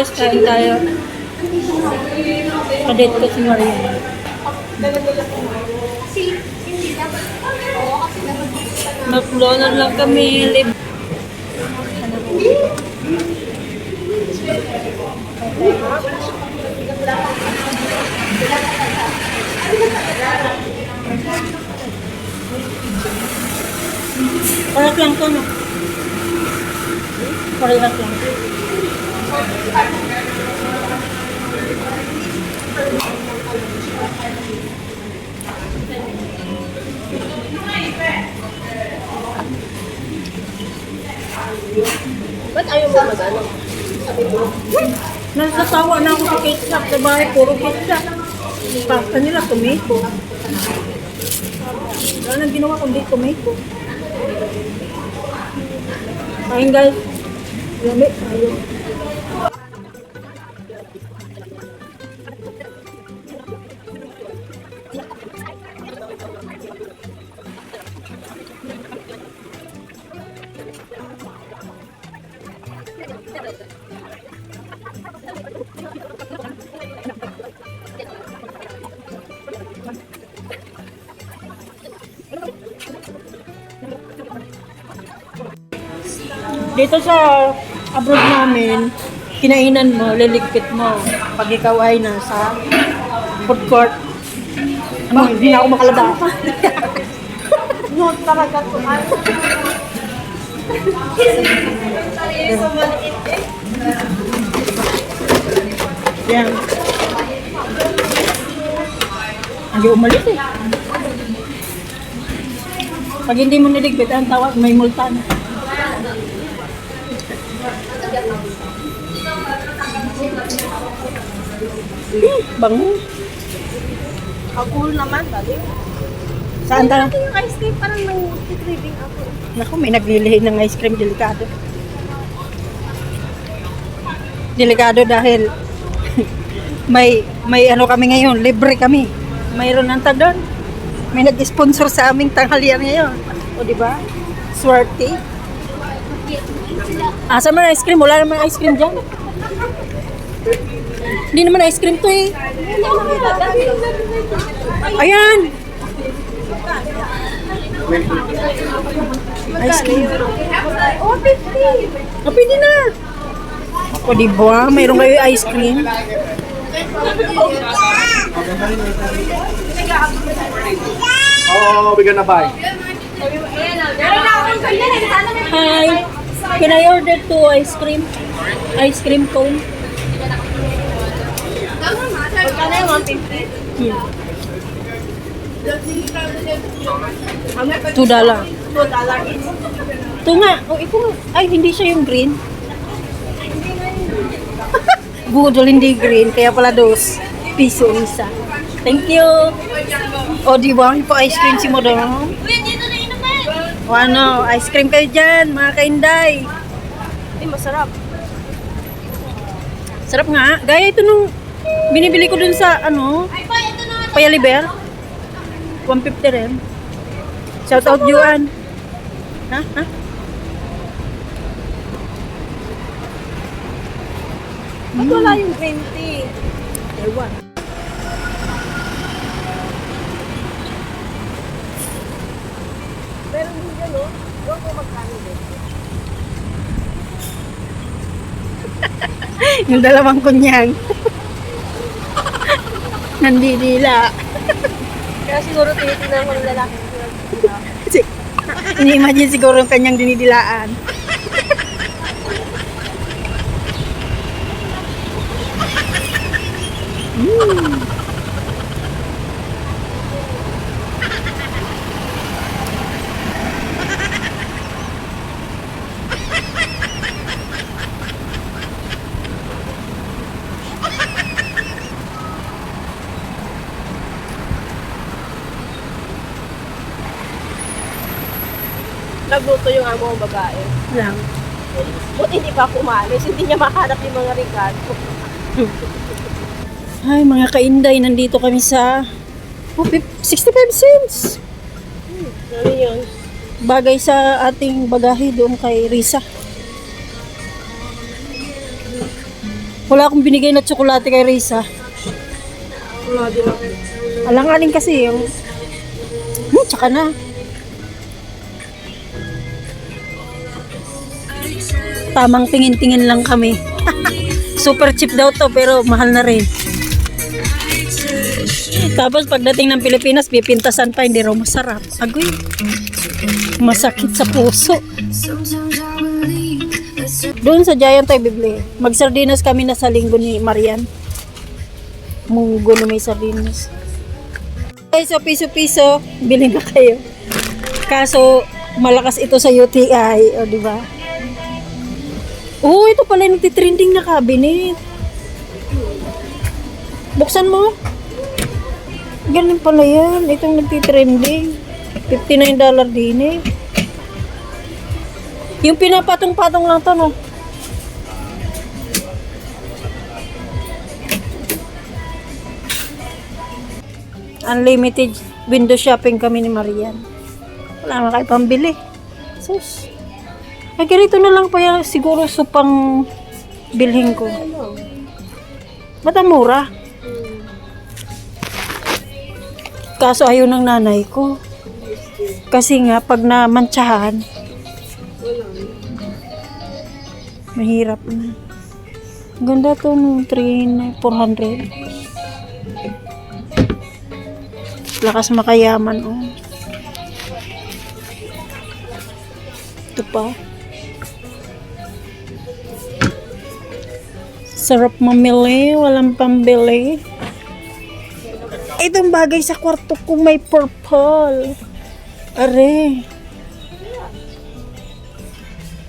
guys, kain tayo. Kadate ko si Maria. McDonald lang kami. Lib Parang lang to, no? Parang lang. Ba't ayaw mo mag-ano? Nasasawa na ako sa ketchup sa bahay, puro ketchup. Pasta nila, tomato. Wala nang ginawa kundi tomato. Ayun guys. Lami. Ayun. Dito sa abroad namin, kinainan mo, liligpit mo. Pag ikaw ay nasa food court, ano, hindi na ako makalabas. No, talaga to. Yan. Hindi umalis eh. Pag hindi mo niligpit, ang tawag, may multa na. Hmm, bango. Ang cool naman, dali. Saan tayo? Yung ice cream, parang may craving ako. Naku, may naglilihi ng ice cream, delikado. Delikado dahil may may ano kami ngayon, libre kami. Mayroon ng tag doon. May nag-sponsor sa aming tanghalian ngayon. O di ba? Swerte. Asa man ice cream? Wala naman ice cream dyan. Hindi naman ice cream to eh. Ayan! Ice cream. Oh, 50! Ah, pwede na. O, di ba? Mayroon kayo ice cream. Oh, we gonna buy. Hi. Can I order two ice cream? Ice cream cone? Magkano yung 150? Hmm. Two dollar. 2 dollar each. Ito nga. O, ito nga. Ay, hindi siya yung green. Budol hindi green. Kaya pala dos. Piso isa. Thank you. O, di ba? Yung ice cream si na inuman! O ano, ice cream kayo dyan, mga kainday. Eh, masarap. Sarap nga. Gaya ito nung binibili ko dun sa ano, Ay. Payaliber. 150 rin. Shout out Juan. Ha? Ha? Ba't wala yung green tea? Ewan. Meron din dyan, no? Huwag ko magkano din. Yung dalawang kunyang. Nandidila. Kaya siguro tinitingnan ko ng lalaki. Ini-imagine siguro yung kanyang dinidilaan. Kong babae. Lang. Buti hindi pa ako umalis. Hindi niya mahanap yung mga regalo. Ay, mga kainday, nandito kami sa oh, fif- 65 cents. Ano yun? Bagay sa ating bagahe doon kay Risa. Wala akong binigay na tsokolate kay Risa. Wala din ako. Alanganin kasi yung... Hmm, tsaka na. Tamang tingin-tingin lang kami. Super cheap daw to pero mahal na rin. Tapos pagdating ng Pilipinas, pipintasan pa, hindi raw masarap. Agoy, masakit sa puso. Doon sa Giant tayo bibili. Magsardinas kami na sa linggo ni Marian. Munggo na may sardinas. Ay, so piso-piso, bili na kayo. Kaso, malakas ito sa UTI, o di ba? Oo, ito pala yung nagtitrending na cabinet. Buksan mo. Ganun pala yan. Itong nagtitrending. $59 din eh. Yung pinapatong-patong lang to, no? Unlimited window shopping kami ni Marian. Wala na kayo pambili. Sus. Ay, ganito na lang pa yan. Siguro sa pang bilhin ko. Ba't mura? Kaso ayaw ng nanay ko. Kasi nga, pag namantsahan, mahirap na. Ganda to nung 3 400. Lakas makayaman, oh. Ito pa. Sarap mamili, walang pambili. Itong bagay sa kwarto ko may purple. Are.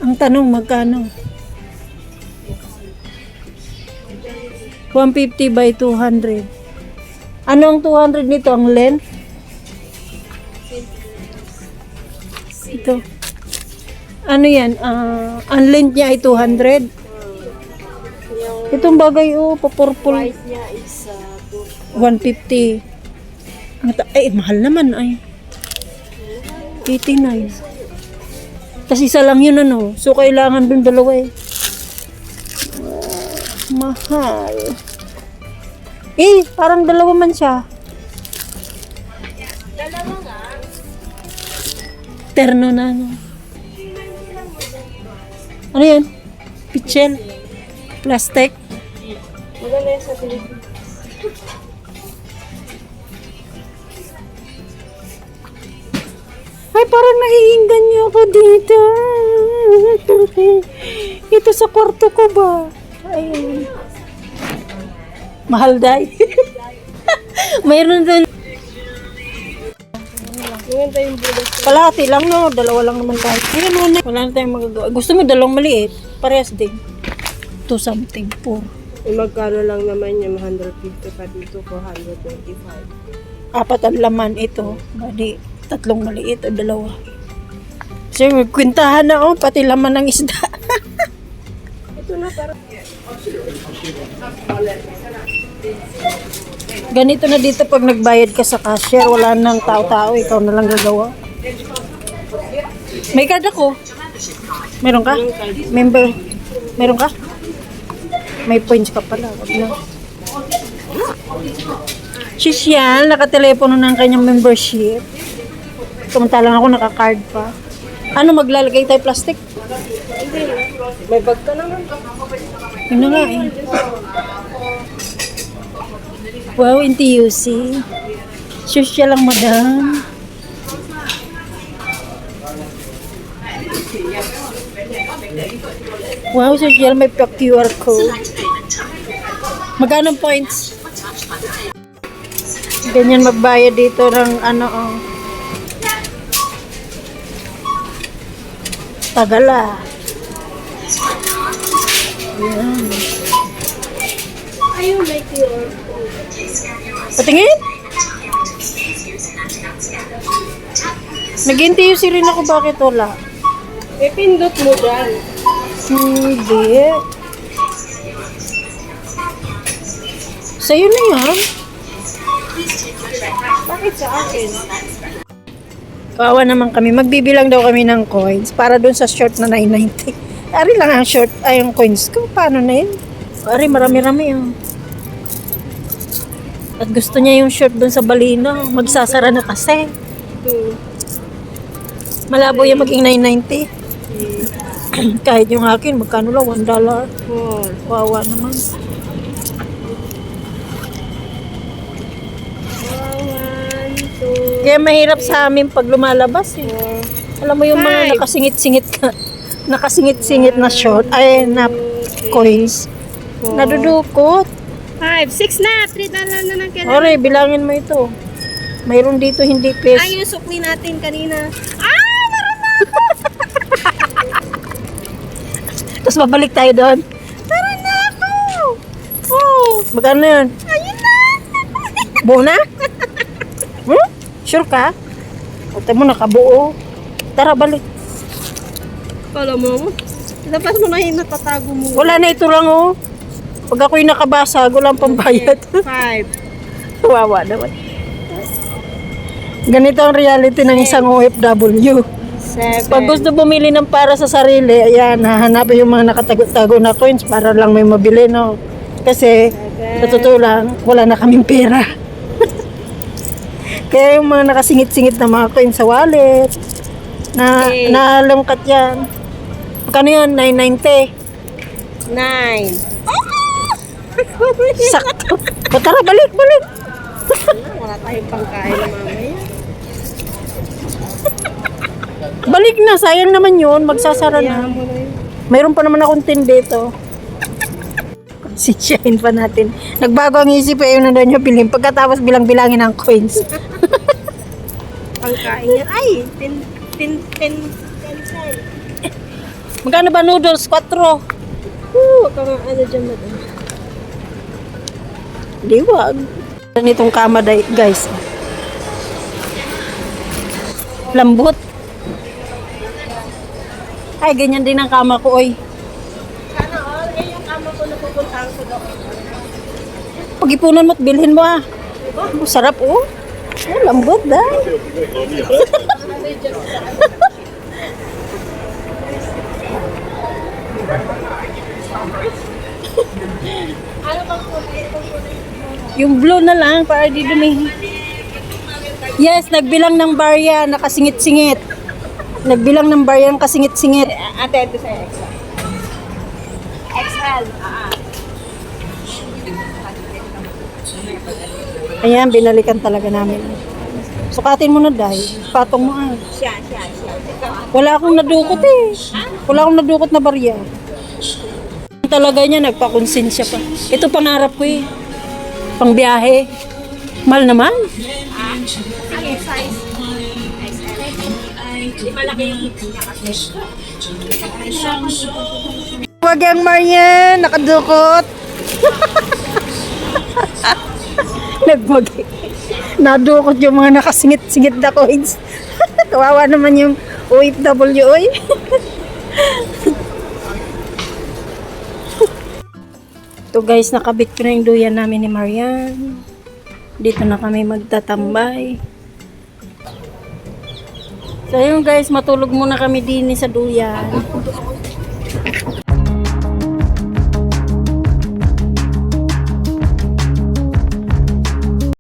Ang tanong, magkano? 150 by 200. Ano ang 200 nito? Ang length? Ito. Ano yan? Ah, ang length niya ay 200. Itong bagay, oh, pa-purple. price niya is uh, 150. Ang ta- ay, mahal naman ay. 89. Tapos isa lang yun ano. So, kailangan dun dalawa eh. Ah, mahal. Eh, parang dalawa man siya. Dalawa nga. Terno na ano. Ano yan? Pichel. Plastic. Maganda yan sa Pilipinas. Ay, parang naiinggan niyo ako dito. Ito sa kwarto ko ba? Ayun. Mahal day. Mayroon doon. Yung bulas. Kalahati lang no, dalawa lang naman tayo. Ayun mo na. Wala na tayong magagawa. Gusto mo dalawang maliit? Parehas din. To something. Four. Eh, magkano lang naman yung 150 pa dito, 425. Apat ang laman ito. Bali, tatlong maliit o dalawa. Kasi magkwintahan na oh, pati laman ng isda. Ito na parang Ganito na dito pag nagbayad ka sa cashier, wala nang tao-tao, ikaw na lang gagawa. May card ako. Meron ka? Member. Meron ka? May points ka pala. Wag na. Sosyal, nakatelepono ng kanyang membership. Samantalang ako naka-card pa. Ano, maglalagay tayo plastic? Hindi. May bag ka naman. Yun na nga eh. Wow, NTUC. Social lang, madam. Wow, social. May QR code. Magkano points? Ganyan magbayad dito ng ano, oh. Tagala. Yan. Ayun, may QR code. Patingin? Nag-NTUC rin ako, bakit wala? Eh, pindot mo dyan. Hindi. Sa'yo na yan. Bakit sa akin? Kawawa naman kami. Magbibilang daw kami ng coins para dun sa short na 990. Ari lang ang short, ay yung coins ko. Paano na yun? Ari, marami-rami oh. At gusto niya yung shirt doon sa balino. Magsasara na kasi. Malabo yung maging 990. Kahit yung akin, magkano lang? 1 dollar. Four. Wawa naman. Kaya mahirap sa amin pag lumalabas eh. Alam mo yung mga nakasingit-singit ka, nakasingit-singit na short, ay na coins. Nadudukot. five. Six na. Three dollar na lang kailangan. Ore, bilangin mo ito. Mayroon dito hindi pes. Ay, yung sukli natin kanina. Ah! Meron na! Tapos babalik tayo doon. Meron na ako! Oh, magkano yun? Ayun na! Buo na? Hmm? Sure ka? Ate mo nakabuo. Tara, balik. Kala mo? Labas mo na yung natatago mo. Wala na ito lang oh. Pag ako'y nakabasag, walang pambayad. Five. Wawa naman. Ganito ang reality ng isang OFW. Seven. Pag gusto bumili ng para sa sarili, ayan, hahanapin yung mga nakatago-tago na coins para lang may mabili, no? Kasi, sa totoo lang, wala na kaming pera. Kaya yung mga nakasingit-singit na mga coins sa wallet, na Okay. naalungkat yan. Magkano yun? 990. Nine. Sakto. O tara, balik, balik. Wala tayong pangkain mamaya. Balik na, sayang naman yun. Magsasara na. Mayroon pa naman akong tin dito. Konsensyahin pa natin. Nagbago ang isip eh, yun na doon yung pilim. Pagkatapos bilang-bilangin ang coins. Pangkain yan. Ay! Ten, ten, ten, ten cent. Magkano ba noodles? 4. Oo, wag ka nga ano dyan mo doon. Di wag. Ganitong kama day- guys. Lambot. Ay, ganyan din ang kama ko, oy. Sana all, eh yung kama ko na pupuntahan ko doon. Pag-ipunan mo at bilhin mo ah. Oh, sarap oh. Oh, lambot dahil. Yung blue na lang para di dumi. Yes, nagbilang ng barya, nakasingit-singit. Nagbilang ng barya, nakasingit-singit. Ate, ito sa'yo, extra. Extra. Ah, Ayan, binalikan talaga namin. Sukatin mo na dahil. Patong mo ah. siya, siya, siya. Wala akong nadukot eh. Wala akong nadukot na barya. Talaga niya, nagpakonsensya pa. Ito pangarap ko eh. Pang biyahe. Mahal naman. Ano size? Huwag yung Marian, nakadukot. Nagwag. Nadukot yung mga nakasingit-singit na coins. Kawawa naman yung OFW, oy. Ito guys, nakabit ko na yung duyan namin ni Marian. Dito na kami magtatambay. So yun guys, matulog muna kami din sa duyan.